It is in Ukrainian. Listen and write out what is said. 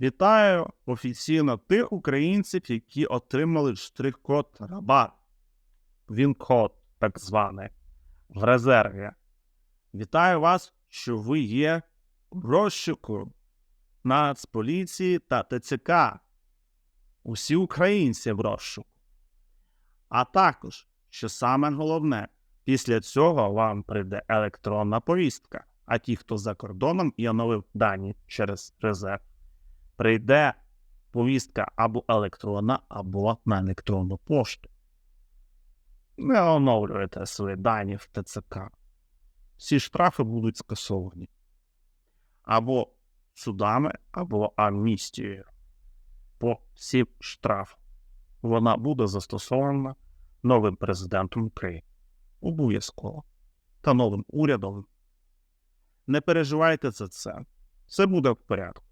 Вітаю офіційно тих українців, які отримали штрих-код Рабат. Він код, так званий, в резерві. Вітаю вас, що ви є в розшуку Нацполіції та ТЦК. Усі українці в розшуку. А також, що саме головне, після цього вам прийде електронна повістка, а ті, хто за кордоном і оновив дані через резерв, прийде повістка або електронна, або на електронну пошту. Не оновлюєте свої дані в ТЦК. Всі штрафи будуть скасовані. Або судами, або амністією. По всім штрафам. Вона буде застосована новим президентом України. Обов'язково. Та новим урядом. Не переживайте за це. Все буде в порядку.